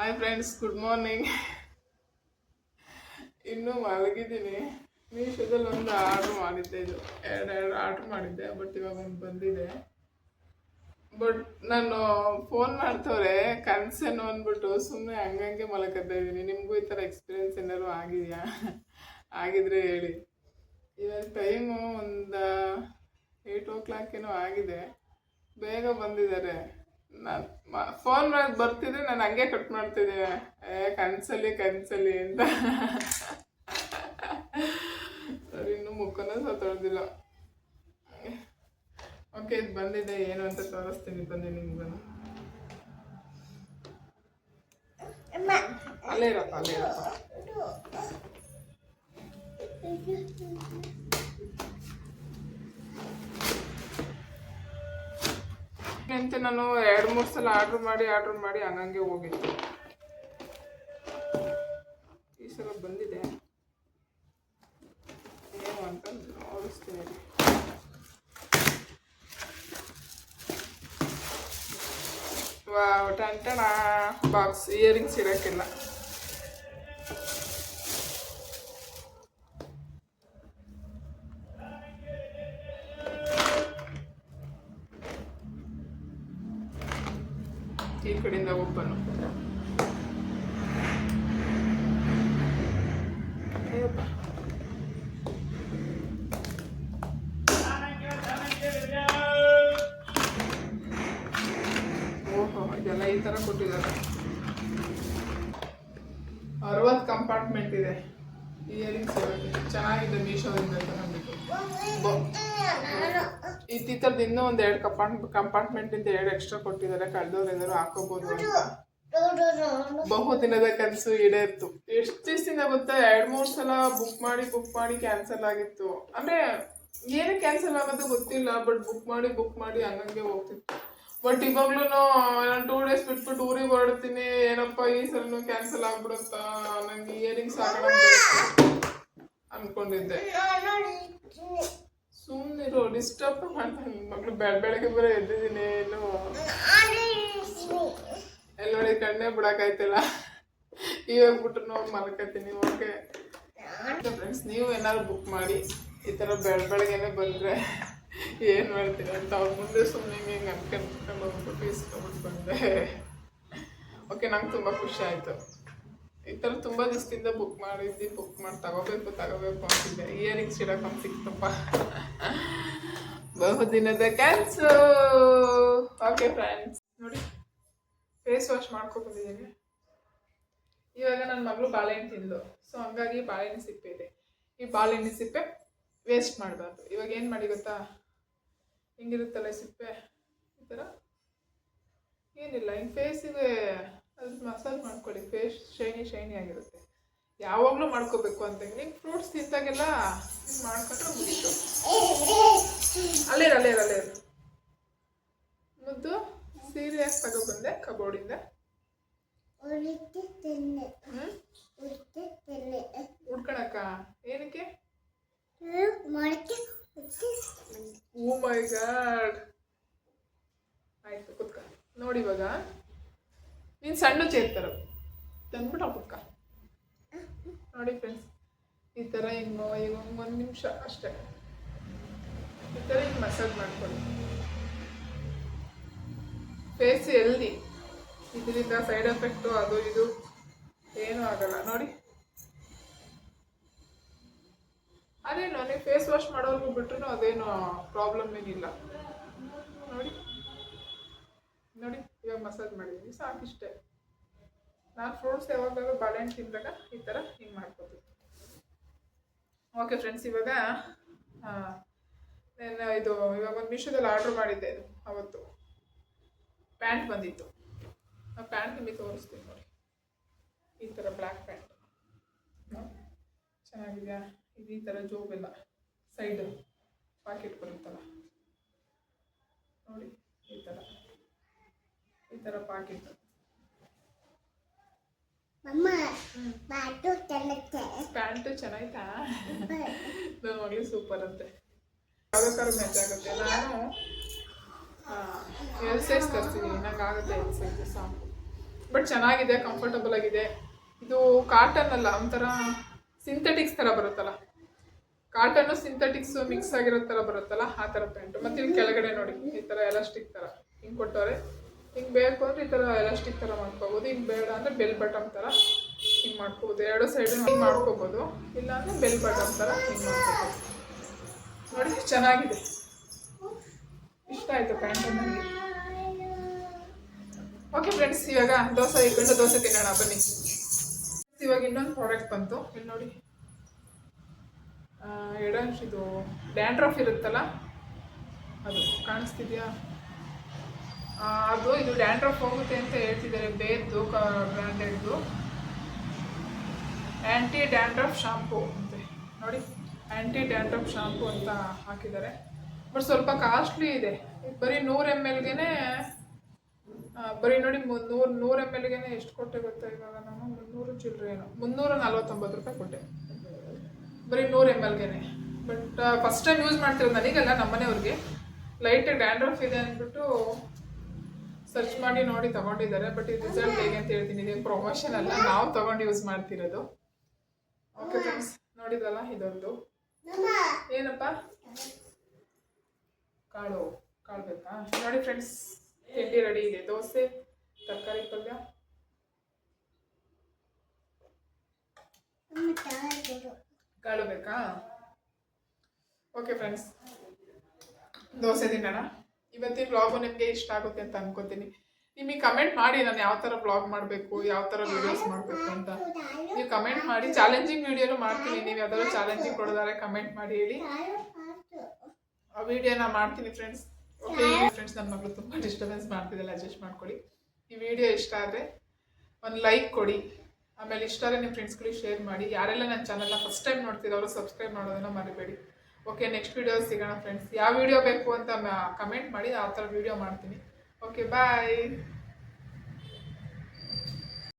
Hi friends good morning ಇನ್ನೂ ಮಲಗಿದ್ದೀನಿ. ಮೀಶೋದಲ್ಲಿ ಒಂದು ಆರ್ಡ್ರ್ ಮಾಡಿದ್ದೆ ಇದು. ಎರಡು ಎರಡು ಆರ್ಡ್ರ್ ಮಾಡಿದ್ದೆ ಬಟ್ ಇವಾಗ ಒಂದು ಬಂದಿದೆ. ಬಟ್ ನಾನು ಫೋನ್ ಮಾಡ್ತವ್ರೆ, ಕನ್ಸೇನು ಅಂದ್ಬಿಟ್ಟು ಸುಮ್ಮನೆ ಹಂಗಂಗೆ ಮಲಕತ್ತಾ ಇದ್ದೀನಿ. ನಿಮಗೂ ಈ ಥರ ಎಕ್ಸ್ಪೀರಿಯೆನ್ಸ್ ಏನಾದ್ರು ಆಗಿದೆಯಾ? ಆಗಿದ್ರೆ ಹೇಳಿ. ಇವಾಗ ಟೈಮು ಒಂದು ಏಯ್ಟ್ ಓ ಕ್ಲಾಕ್ ಏನೋ ಆಗಿದೆ. ಬೇಗ ಬಂದಿದ್ದಾರೆ. ನಾನು ಫೋನ್ ಮಾಡಿ ಬರ್ತಿದ್ರೆ ನಾನು ಹಂಗೆ ಕಟ್ ಮಾಡ್ತಿದ್ದೆ ಏ ಕನ್ಸಲಿ ಕನ್ಸಲಿ ಅಂತ. ಸರಿ ಇನ್ನೂ ಮುಖನೂ ಸಹ ತೊಳೆದಿಲ್ಲ. ಓಕೆ ಇದು ಬಂದಿದೆ. ಏನು ಅಂತ ತೋರಿಸ್ತೀನಿ. ಬನ್ನಿ ನಿಮ್ಗೆ ಅಲ್ಲೇ ಇರಪ್ಪ ಅಲ್ಲೇ ಇರಪ್ಪ. ಅಂತ ನಾನು ಎರಡು ಮೂರು ಸಲ ಆರ್ಡ್ರ್ ಮಾಡಿ ಆರ್ಡ್ರ್ ಮಾಡಿ ಹಂಗಂಗೆ ಹೋಗಿತ್ತು. ಈ ಸಲ ಬಂದಿದೆ. ಏನು ಅಂತ ನೋಡಿಸ್ತೀನಿ. ಟಂಟಣ ಬಾಕ್ಸ್ ಇಯರಿಂಗ್ಸ್ ಇರೋಕ್ಕಿಲ್ಲ ಈ ಕಡೆಯಿಂದ ಓಪನ್ ಓಹೋ, ಇದೆಲ್ಲ ಈ ಥರ ಕೊಟ್ಟಿದ್ದಾರೆ. ಅರವತ್ತು ಕಂಪಾರ್ಟ್ಮೆಂಟ್ ಇದೆ. ಇಯರಿಂಗ್ಸ್ ಚೆನ್ನಾಗಿದೆ ಮೀಶೋದಿಂದ ತಗೊಂಡಿದ್ದು ಈ ಇನ್ನೂ ಒಂದು ಎರಡು ಕಂಪಾರ್ಟ್, ಕಂಪಾರ್ಟ್ಮೆಂಟಿಂದ ಎರಡು ಎಕ್ಸ್ಟ್ರಾ ಕೊಟ್ಟಿದ್ದಾರೆ. ಕಳೆದವ್ರು ಏನಾದ್ರು ಅಂತ. ಬಹು ದಿನದ ಕನಸು ಈಡೇರ್ತು. ಎಷ್ಟು ದಿವಸದಿಂದ ಗೊತ್ತಾ? ಎರಡ್, ಮೂರ್ ಸಲ ಬುಕ್ ಮಾಡಿ ಬುಕ್ ಮಾಡಿ ಕ್ಯಾನ್ಸಲ್ ಆಗಿತ್ತು. ಅಂದ್ರೆ ಏನು ಕ್ಯಾನ್ಸಲ್ ಆಗೋದು ಗೊತ್ತಿಲ್ಲ ಬಟ್ ಬುಕ್ ಮಾಡಿ ಬುಕ್ ಮಾಡಿ ಹಂಗಂಗೆ ಹೋಗ್ತಿತ್ತು. ಬಟ್ ಇವಾಗ್ಲೂ ನಾನು ಟೂ ಡೇಸ್ ಬಿಟ್ಬಿಟ್ಟು ಊರಿಗೆ ಹೊರಡ್ತೀನಿ. ಏನಪ್ಪ ಈ ಸಲನು ಕ್ಯಾನ್ಸಲ್ ಆಗ್ಬಿಡುತ್ತಾ? ನಂಗೆ ಇಯರಿಂಗ್ಸ್ ಆಗ ಅನ್ಕೊಂಡಿದ್ದೆ. ಸುಮ್ಮನಿರು ಡಿಸ್ಟರ್ಬ್ ಮಾಡ್ತಾನೆ ಮಗಳು ಬೆಳ ಬೆಳಗ್ಗೆ ಬರೋ ಎದ್ದಿದ್ದೀನಿ ಏನು ಎಲ್ಲಿ ನೋಡಿ ಕಣ್ಣೇ ಬಿಡಕ್ಕಾಯ್ತಿಲ್ಲ ಇವಾಗ ಬಿಟ್ಟು ನೋಡಿ ಮಲ್ಕೋತೀನಿ ಓಕೆ. ಫ್ರೆಂಡ್ಸ್ ನೀವು ಏನಾದ್ರು ಬುಕ್ ಮಾಡಿ, ಈ ಥರ ಬೆಳ ಬೆಳಗ್ಗೆನೆ ಬಂದರೆ ಏನು ಮಾಡ್ತೀನಿ ಅಂತ ಅವ್ರ ಮುಂದೆ ಸುಮ್ಮನೆ ಹಿಂಗೆ ಅನ್ಕೊಂಡು ಹೋಗ್ಬಿಟ್ಟು ಇಸ್ಕೊಂಬಿಟ್ಟು ಬಂದೆ. ಓಕೆ, ನಂಗೆ ತುಂಬ ಖುಷಿ ಆಯಿತು. ಈ ಥರ ತುಂಬ ದಿವಸದಿಂದ ಬುಕ್ ಮಾಡಿದ್ವಿ ಬುಕ್ ಮಾಡಿ, ತಗೋಬೇಕು ತಗೋಬೇಕು ಅಂತಿದ್ದೆ. ಇಯರಿಂಗ್ಸ್ ಇಡಕ್ಕೆ ಸಿಕ್ತಪ್ಪ. ಬಹುದಿನದ ಕ್ಯಾನ್ಸು ಓಕೆ ಫ್ರೆಂಡ್ಸ್ ನೋಡಿ ಫೇಸ್ ವಾಶ್ ಮಾಡ್ಕೊಬಂದಿದ್ದೀನಿ ಇವಾಗ ನನ್ನ ಮಗಳು ಬಾಳೆಹಣ್ಣು ತಿಂದು. ಸೊ ಹಂಗಾಗಿ ಬಾಳೆಹಣ್ಣು ಸಿಪ್ಪೆ ಇದೆ. ಈ ಬಾಳೆಹಣ್ಣು ಸಿಪ್ಪೆ ವೇಸ್ಟ್ ಮಾಡಬಾರ್ದು. ಇವಾಗ ಏನು ಮಾಡಿ ಗೊತ್ತಾ? ಹಿಂಗಿರುತ್ತಲ್ಲ ಸಿಪ್ಪೆ? ಈ ಥರ ಏನಿಲ್ಲ. ಹಿಂಗೆ ಫೇಸಿಗೆ ಅದು ಮಸಾಜ್ ಮಾಡ್ಕೊಳ್ಳಿ. ಫೇಸ್ ಶೈನಿ ಶೈನಿ ಆಗಿರುತ್ತೆ. ಯಾವಾಗಲೂ ಮಾಡ್ಕೋಬೇಕು ಅಂತ ನೀವು ಫ್ರೂಟ್ಸ್ ತಿಂದಾಗೆಲ್ಲ ನೀವು ಮಾಡ್ಕೊಂಡ್ರೆ ಮುಗೀತು. ಅಲ್ಲೇ ಅಲ್ಲೇ ಅಲ್ಲೇ. ಮುದ್ದು ಸೀರಿಯಸ್ ತಗೊಬಂದೆ ಕಬೋರ್ಡಿಂದ? ಹ್ಮ್? ಉಡ್ಕೊಳಕ್ಕ ಏನಕ್ಕೆ? ಓ ಮೈ ಗಾಡ್ ಆಯ್ತು ಕುತ್ಕ. ನೋಡಿ ಇವಾಗ. ನೀನು ಸಣ್ಣ ಚೇರ್ತಾರೆ ತಂದ್ಬಿಟ್ಟು ಪುಕ್ಕ. ನೋಡಿ ಫ್ರೆಂಡ್ಸ್ ಈ ಥರ ಹಿಂಗೆ ಈಗ ಒಂದು ನಿಮಿಷ ಅಷ್ಟೇ. ಈ ಥರ ಹಿಂಗೆ ಮಸಾಜ್ ಮಾಡ್ಕೊಳ್ಳಿ. ಫೇಸ್ ಎಲ್ದಿ ಇದರಿಂದ ಸೈಡ್ ಎಫೆಕ್ಟು ಅದು ಇದು ಏನೂ ಆಗಲ್ಲ. ನೋಡಿ. ಅದೇನು, ನೀವು ಫೇಸ್ ವಾಶ್ ಮಾಡೋರ್ಗು ಬಿಟ್ರು ಅದೇನು ಪ್ರಾಬ್ಲಮ್ ಏನಿಲ್ಲ. ನೋಡಿ. ನೋಡಿ. ಇವಾಗ ಮಸಾಜ್ ಮಾಡಿದ್ದೀನಿ ಸಾಕಿಷ್ಟೇ. ನಾನು ಫ್ರೂಟ್ಸ್ ಯಾವಾಗಲೂ ಬಾಳೆಹಣ್ಣು ತಿಂದಾಗ ಈ ಥರ ಹಿಂಗೆ ಮಾಡ್ಕೋತೀನಿ. ಓಕೆ ಫ್ರೆಂಡ್ಸ್ ಇವಾಗ ನಾನು ಇದು, ಇವಾಗ ಒಂದು ಮೀಶೋದಲ್ಲಿ ಆರ್ಡ್ರ್ ಮಾಡಿದ್ದೆ ಅವತ್ತು. ಪ್ಯಾಂಟ್ ಬಂದಿತ್ತು. ಆ ಪ್ಯಾಂಟ್ ನಿಮಗೆ ತೋರಿಸ್ತೀನಿ ನೋಡಿ. ಈ ಥರ ಬ್ಲ್ಯಾಕ್ ಪ್ಯಾಂಟ್ ಚೆನ್ನಾಗಿದೆಯಾ? ಇದು ಈ ಥರ ಜೋಬೆಲ್ಲ ಸೈಡ್ ಪಾಕೆಟ್ ಬರುತ್ತಲ್ಲ. ನೋಡಿ, ಈ ಥರ ಥರ ಪಾಕೆಟ್ ಪ್ಯಾಂಟು ಚೆನ್ನಾಯ್ತಾ ನನ್ನ ಮಗಳು ಸೂಪರ್ ಅಂತೆ ಯಾವ್ದಕ್ಕಾದ್ರೂ ಮ್ಯಾಚ್ ಆಗುತ್ತೆ. ನಾನು ಎಲ್ ಸೈಜ್ ತರ್ತೀನಿ ನಂಗೆ ಆಗುತ್ತೆ ಎಲ್ ಸೈಜ್ ಸಾಕು ಬಟ್ ಚೆನ್ನಾಗಿದೆ ಕಂಫರ್ಟಬಲ್ ಆಗಿದೆ. ಇದು ಕಾಟನ್ ಅಲ್ಲ ಒಂಥರ ಸಿಂಥೆಟಿಕ್ಸ್ ಥರ ಬರುತ್ತಲ್ಲ. ಕಾಟನ್ನು ಸಿಂಥೆಟಿಕ್ಸು ಮಿಕ್ಸ್ ಆಗಿರೋ ಥರ ಬರುತ್ತಲ್ಲ ಆ ಥರ ಪ್ಯಾಂಟು. ಮತ್ತು ಇಲ್ಲಿ ಕೆಳಗಡೆ ನೋಡಿ ಈ ಥರ ಎಲಾಸ್ಟಿಕ್ ಥರ ಹಿಂಗೆ ಕೊಟ್ಟವ್ರೆ. ಹಿಂಗೆ ಬೇಕು ಅಂದರೆ ಈ ಥರ ಎಲಾಸ್ಟಿಕ್ ಥರ ಮಾಡ್ಕೋಬೋದು, ಹಿಂಗೆ ಬೇಡ ಅಂದರೆ ಬೆಲ್ ಬಟಮ್ ಥರ ಹಿಂಗೆ ಮಾಡ್ಕೋಬೋದು. ಎರಡು ಸೈಡು ಹಿಂಗೆ ಮಾಡ್ಕೋಬೋದು. ಇಲ್ಲ ಅಂದರೆ ಬೆಲ್ ಬಟಮ್ ಥರ ಹಿಂಗೆ ಮಾಡ್ಕೋಬೋದು. ನೋಡಿ, ಚೆನ್ನಾಗಿದೆ. ಇಷ್ಟ ಆಯಿತು ಪ್ಯಾಂಟ್ ಓಕೆ ಫ್ರೆಂಡ್ಸ್ ಇವಾಗ ದೋಸೆ ಇಟ್ಕೊಂಡು ದೋಸೆ ತಿನ್ನೋಣ, ಬನ್ನಿ. ಇವಾಗ ಇನ್ನೊಂದು ಪ್ರಾಡಕ್ಟ್ ಬಂತು. ಇಲ್ಲಿ ನೋಡಿ. ಎಡ ಇದು ಡ್ಯಾಂಡ್ರಫ್ ಇರುತ್ತಲ್ಲ, ಅದು ಕಾಣಿಸ್ತಿದ್ಯಾ? ಅದು ಇದು ಡ್ಯಾಂಡ್ರಫ್ ಹೋಗುತ್ತೆ ಅಂತ ಹೇಳ್ತಿದ್ದಾರೆ ಬೇದ್ದು ಬ್ರ್ಯಾಂಡೆಡ್ದು ಆ್ಯಂಟಿ ಡ್ಯಾಂಡ್ರಫ್ ಶಾಂಪು ಅಂತೆ. ನೋಡಿ ಆ್ಯಂಟಿ ಡ್ಯಾಂಡ್ರಫ್ ಶಾಂಪು ಅಂತ ಹಾಕಿದ್ದಾರೆ. ಬಟ್ ಸ್ವಲ್ಪ ಕಾಸ್ಟ್ಲಿ ಇದೆ. ಬರೀ ನೂರು ಎಂ ಎಲ್ಗೆ ಬರೀ ನೋಡಿ ನೂರು ನೂರು ಎಂ ಎಲ್ಗೆ ಎಷ್ಟು ಕೊಟ್ಟೆ ಗೊತ್ತಾ ಇವಾಗ ನಾನು? ಮುನ್ನೂರು ಚಿಲ್ಲರೆ ಏನೋ. ಮುನ್ನೂರ ನಲ್ವತ್ತೊಂಬತ್ತು ರೂಪಾಯಿ ಕೊಟ್ಟೆ. ಬರೀ ನೂರು ಎಂ ಎಲ್ಗೆ ಬಟ್ ಫಸ್ಟ್ ಟೈಮ್ ಯೂಸ್ ಮಾಡ್ತಿರೋದು ನನಗಲ್ಲ ನಮ್ಮನೆಯವ್ರಿಗೆ. ಲೈಟ್ ಡ್ಯಾಂಡ್ರಫ್ ಇದೆ ಅಂದ್ಬಿಟ್ಟು ಸರ್ಚ್ ಮಾಡಿ ನೋಡಿ ತಗೊಂಡಿದ್ದಾರೆ ಬಟ್ ಇದು ರಿಸಲ್ಟ್ ಹೇಗೆ ಅಂತ ಹೇಳ್ತೀನಿ. ಇದು ಪ್ರಮೋಷನ್ ಅಲ್ಲ, ನಾವು ತಗೊಂಡು ಯೂಸ್ ಮಾಡ್ತಿರೋದು. ಓಕೆ ಫ್ರೆಂಡ್ಸ್ ನೋಡಿದ್ರಲ್ಲ ಇದೊಂದು. ಏನಪ್ಪ? ಕಾಳು ಕಾಳು ಬೇಕಾ? ನೋಡಿ ಫ್ರೆಂಡ್ಸ್ ತಿಂಡಿ ರೆಡಿ ಇದೆ. ದೋಸೆ, ತರಕಾರಿ ಪಲ್ಯ. ಕಾಳು ಬೇಕಾ? ಓಕೆ ಫ್ರೆಂಡ್ಸ್ ದೋಸೆ ತಿನ್ನೋಣ. ಇವತ್ತಿನ ವ್ಲಾಗು ನಿಮಗೆ ಇಷ್ಟ ಆಗುತ್ತೆ ಅಂತ ಅನ್ಕೋತೀನಿ. ನಿಮಗೆ ಕಮೆಂಟ್ ಮಾಡಿ ನಾನು ಯಾವ ಥರ ವ್ಲಾಗ್ ಮಾಡಬೇಕು, ಯಾವ ಥರ ವಿಡಿಯೋಸ್ ಮಾಡಬೇಕು ಅಂತ. ನೀವು ಕಮೆಂಟ್ ಮಾಡಿ ಚಾಲೆಂಜಿಂಗ್ ವಿಡಿಯೋನು ಮಾಡ್ತೀನಿ. ನೀವು ಯಾವ್ದಾದ್ರು ಚಾಲೆಂಜಿಂಗ್ ಕೊಡೋದಾರೆ ಕಮೆಂಟ್ ಮಾಡಿ ಹೇಳಿ. ಆ ವಿಡಿಯೋನ ಮಾಡ್ತೀನಿ ಫ್ರೆಂಡ್ಸ್ ಓಕೆ ಫ್ರೆಂಡ್ಸ್ ನನ್ನ ಮಗಳು ತುಂಬ ಡಿಸ್ಟರ್ಬೆನ್ಸ್ ಮಾಡ್ತಿದ್ದಲ್ಲ ಅಡ್ಜಸ್ಟ್ ಮಾಡ್ಕೊಳ್ಳಿ. ಈ ವಿಡಿಯೋ ಇಷ್ಟ ಆದರೆ ಒಂದು ಲೈಕ್ ಕೊಡಿ. ಆಮೇಲೆ ಇಷ್ಟ ಆದರೆ ನಿಮ್ಮ ಫ್ರೆಂಡ್ಸ್ಗಳಿಗೆ ಶೇರ್ ಮಾಡಿ. ಯಾರೆಲ್ಲ ನನ್ನ ಚಾನಲ್ನ ಫಸ್ಟ್ ಟೈಮ್ ನೋಡ್ತಿದ್ದವರು ಸಬ್ಸ್ಕ್ರೈಬ್ ಮಾಡೋದನ್ನು ಮರಿಬೇಡಿ. ಓಕೆ ನೆಕ್ಸ್ಟ್ ವಿಡಿಯೋ ಸಿಗೋಣ ಫ್ರೆಂಡ್ಸ್ ಯಾವ ವಿಡಿಯೋ ಬೇಕು ಅಂತ ಕಮೆಂಟ್ ಮಾಡಿ, ಆ ಥರ ವಿಡಿಯೋ ಮಾಡ್ತೀನಿ. Okay bye